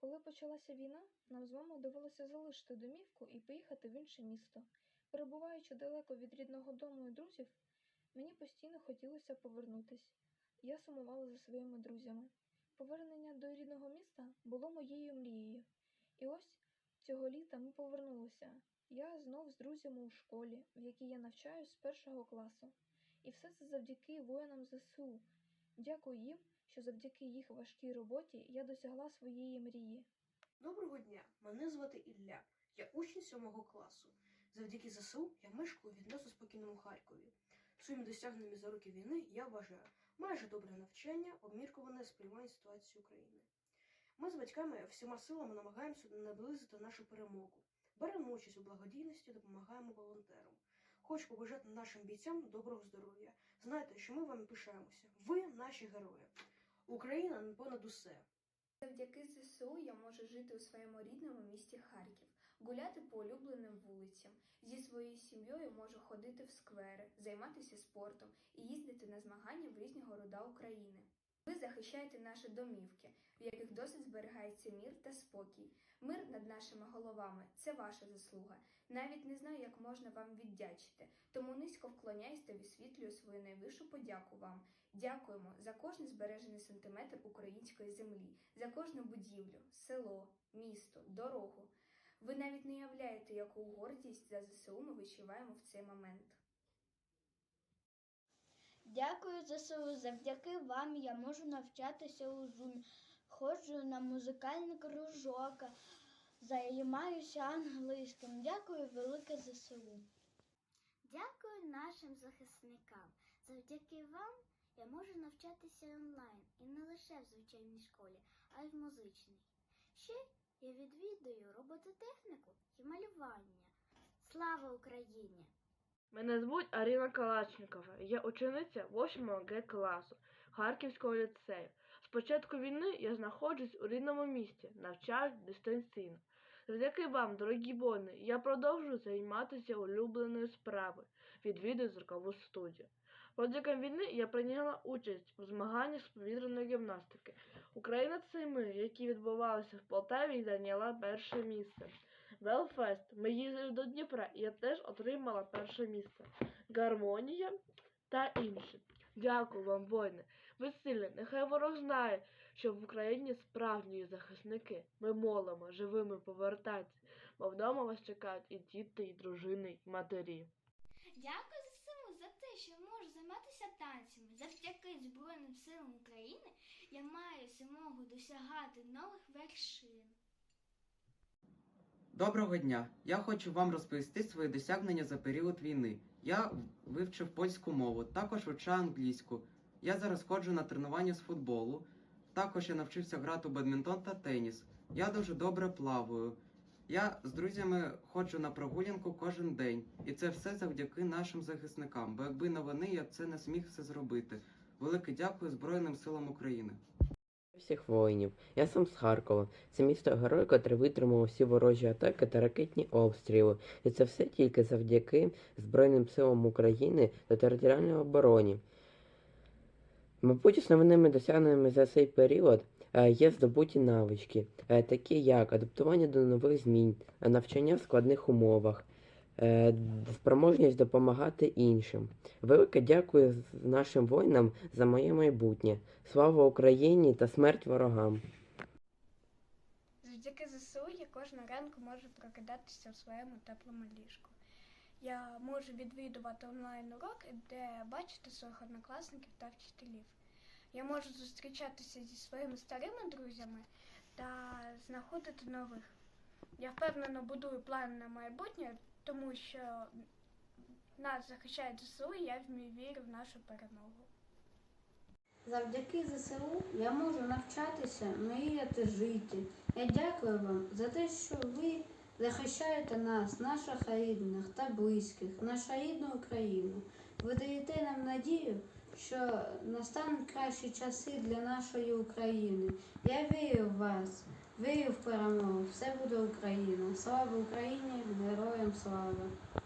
Коли почалася війна, нам з мамою довелося залишити домівку і поїхати в інше місто. Перебуваючи далеко від рідного дому і друзів, мені постійно хотілося повернутись. Я сумувала за своїми друзями. Повернення до рідного міста було моєю мрією. І ось цього літа ми повернулися. Я знов з друзями у школі, в якій я навчаюсь з першого класу. І все це завдяки воїнам ЗСУ. Дякую їм, що завдяки їх важкій роботі я досягла своєї мрії. Доброго дня, мене звати Ілля. Я учень сьомого класу. Завдяки ЗСУ я мешкаю відносно спокійному Харкові. Своїми досягненнями за роки війни я вважаю майже добре навчання, обмірковане сприймання ситуації України. Ми з батьками всіма силами намагаємося наблизити нашу перемогу. Беремо участь у благодійності, допомагаємо волонтерам. Хочу побажати нашим бійцям доброго здоров'я. Знайте, що ми вами пишаємося. Ви наші герої. Україна понад усе. Завдяки ЗСУ я можу жити у своєму рідному місті Харків, гуляти по улюбленим вулицям. Зі своєю сім'єю можу ходити в сквери, займатися спортом і їздити на змагання в різні города України. Ви захищаєте наші домівки, в яких досить зберігається мір та спокій. Мир над нашими головами це ваша заслуга. Навіть не знаю, як можна вам віддячити, тому низько вклоняюсь та висвітлюю свою найвищу подяку вам. Дякуємо за кожний збережений сантиметр української землі, за кожну будівлю, село, місто, дорогу. Ви навіть не уявляєте, яку гордість за ЗСУ ми відчуваємо в цей момент. Дякую ЗСУ. Завдяки вам я можу навчатися у Зумі. Ходжу на музикальний кружок, займаюся англійським. Дякую велике ЗСУ. Дякую нашим захисникам. Завдяки вам я можу навчатися онлайн і не лише в звичайній школі, а й в музичній. Ще я відвідую робототехніку і малювання. Слава Україні! Мене звуть Аріна Калачникова. Я учениця 8 Г класу Харківського ліцею. Початку війни я знаходжусь у рідному місті, навчаюсь дистанційно. Завдяки вам, дорогі бони, я продовжую займатися улюбленою справою, відвідую зіркову студію. Протягом війни я прийняла участь у змаганнях з повітряної гімнастики. Україна це ми, які відбувалися в Полтаві і зайняла перше місце. Велфест. Ми їздили до Дніпра, і я теж отримала перше місце. Гармонія та інші. Дякую вам, воїни. Ви сильні. Нехай ворог знає, що в Україні справжні захисники. Ми молимо живими повертатися, бо вдома вас чекають і діти, і дружини, і матері. Дякую ЗСУ за те, що можу займатися танцями. Завдяки Збройним силам України я маю змогу досягати нових вершин. Доброго дня! Я хочу вам розповісти свої досягнення за період війни. Я вивчив польську мову, також вивчаю англійську. Я зараз ходжу на тренування з футболу. Також я навчився грати у бадмінтон та теніс. Я дуже добре плаваю. Я з друзями ходжу на прогулянку кожен день, і це все завдяки нашим захисникам. Бо якби не вони, я б це не зміг все зробити. Велике дякую Збройним силам України. всіх воїнів. Я сам з Харкова. Це місто герой, котре витримало всі ворожі атаки та ракетні обстріли. І це все тільки завдяки Збройним силам України та територіальній обороні. Мабуть, основними досягненнями за цей період е, є здобуті навички, е, такі як адаптування до нових змін, навчання в складних умовах, е, спроможність допомагати іншим. Велике дякую нашим воїнам за моє майбутнє. Слава Україні та смерть ворогам! Завдяки ЗСУ я кожного ранку можу прокидатися в своєму теплому ліжку. Я можу відвідувати онлайн уроки, де бачити своїх однокласників та вчителів. Я можу зустрічатися зі своїми старими друзями та знаходити нових. Я впевнено будую плани на майбутнє, тому що нас захищає ЗСУ, і я вірю в нашу перемогу. Завдяки ЗСУ я можу навчатися, мріяти, жити. Я дякую вам за те, що ви захищаєте нас, наших рідних та близьких, нашу рідну Україну. Ви даєте нам надію, що настануть кращі часи для нашої України. Я вірю в вас, вірю в перемогу. Все буде Україна. Слава Україні, героям слава!